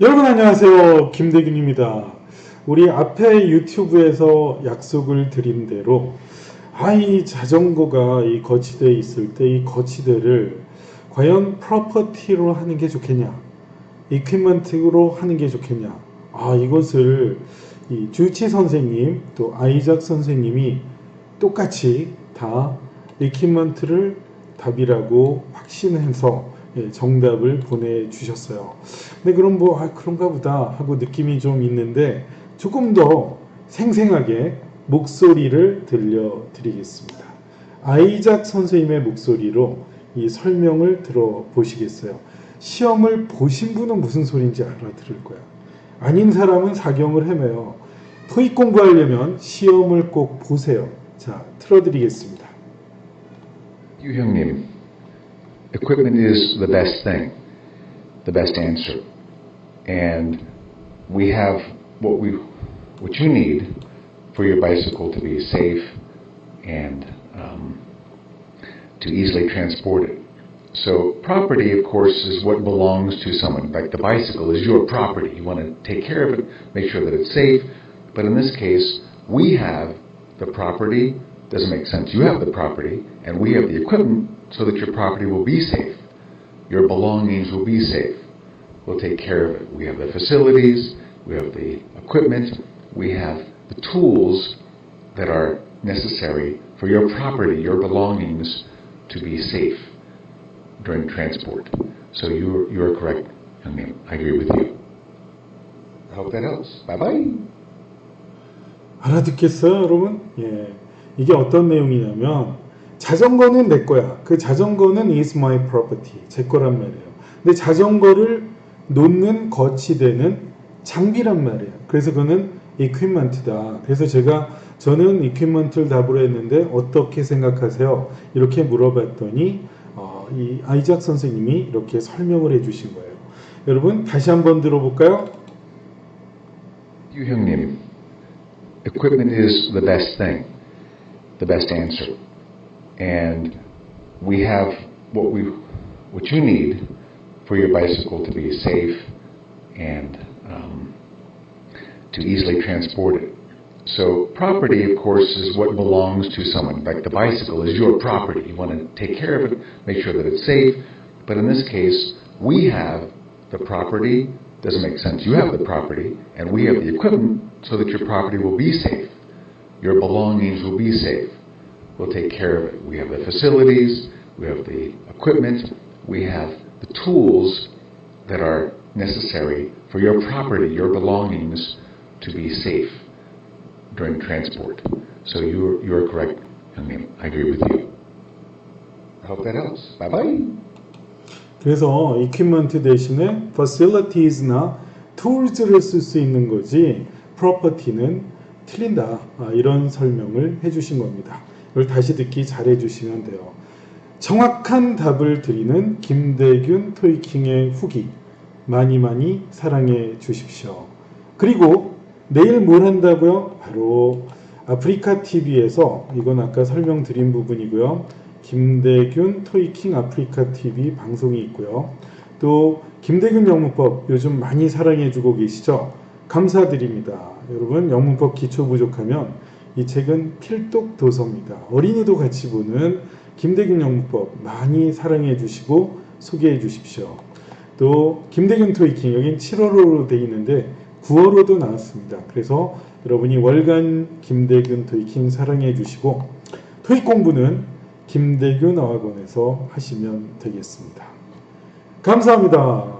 여러분 안녕하세요. 김대균입니다. 우리 앞에 유튜브에서 약속을 드린 대로 아, 이 자전거가 이 거치대에 있을 때 이 거치대를 과연 프로퍼티로 하는 게 좋겠냐? 이퀴먼트로 하는 게 좋겠냐? 아, 이것을 이 주치 선생님 또 아이작 선생님이 똑같이 다 이퀴먼트를 답이라고 확신해서 예, 정답을 보내주셨어요. 근데 그럼 뭐 아, 그런가 보다 하고 느낌이 좀 있는데 조금 더 생생하게 목소리를 들려드리겠습니다. 아이작 선생님의 목소리로 이 설명을 들어보시겠어요? 시험을 보신 분은 무슨 소리인지 알아들을 거야. 아닌 사람은 사경을 헤매요. 토익 공부하려면 시험을 꼭 보세요. 자, 틀어드리겠습니다. 유 형님, equipment is the best thing, the best answer, and we have what we, what you need for your bicycle to be safe and um, to easily transport it. So property, of course, is what belongs to someone. Like the bicycle is your property. You want to take care of it, make sure that it's safe. But in this case, we have the property. Doesn't make sense. You have the property, and we have the equipment so that your property will be safe. Your belongings will be safe. We'll take care of it. We have the facilities, we have the equipment, we have the tools that are necessary for your property, your belongings to be safe during transport. So you're, you're correct, young man. I agree with you. I hope that helps. Bye bye. 알아듣겠어요, 여러분? 예. 이게 어떤 내용이냐면 자전거는 내 거야. 그 자전거는 is my property. 제 거란 말이에요. 근데 자전거를 놓는 거치대는 장비란 말이에요. 그래서 그거는 equipment다. 그래서 제가 저는 equipment를 답으로 했는데 어떻게 생각하세요? 이렇게 물어봤더니 어, 이 아이작 선생님이 이렇게 설명을 해주신 거예요. 여러분 다시 한번 들어볼까요? 유 형님, equipment is the best thing, the best answer, and we have what we, what you need for your bicycle to be safe and um, to easily transport it. So property, of course, is what belongs to someone. Like the bicycle is your property. You want to take care of it, make sure that it's safe. But in this case, we have the property. Doesn't make sense. You have the property, and we have the equipment so that your property will be safe. Your belongings will be safe. We'll take care of it. We have the facilities, we have the equipment, we have the tools that are necessary for your property, your belongings to be safe during transport. So you're, you're correct, young man. I agree with you. I hope that helps. Bye bye. 그래서 equipment 대신에 facilities나 tools를 쓸 수 있는 거지 property는 틀린다 아, 이런 설명을 해주신 겁니다. 다시 듣기 잘해 주시면 돼요. 정확한 답을 드리는 김대균 토이킹의 후기 많이 많이 사랑해 주십시오. 그리고 내일 뭘 한다고요? 바로 아프리카 TV에서 이건 아까 설명드린 부분이고요. 김대균 토이킹 아프리카 TV 방송이 있고요. 또 김대균 영문법 요즘 많이 사랑해 주고 계시죠? 감사드립니다. 여러분 영문법 기초 부족하면 이 책은 필독 도서입니다. 어린이도 같이 보는 김대균 영문법 많이 사랑해 주시고 소개해 주십시오. 또 김대균 토이킹 여긴 7월호로 돼 있는데 9월호도 나왔습니다. 그래서 여러분이 월간 김대균 토이킹 사랑해 주시고 토익 공부는 김대균 어학원에서 하시면 되겠습니다. 감사합니다.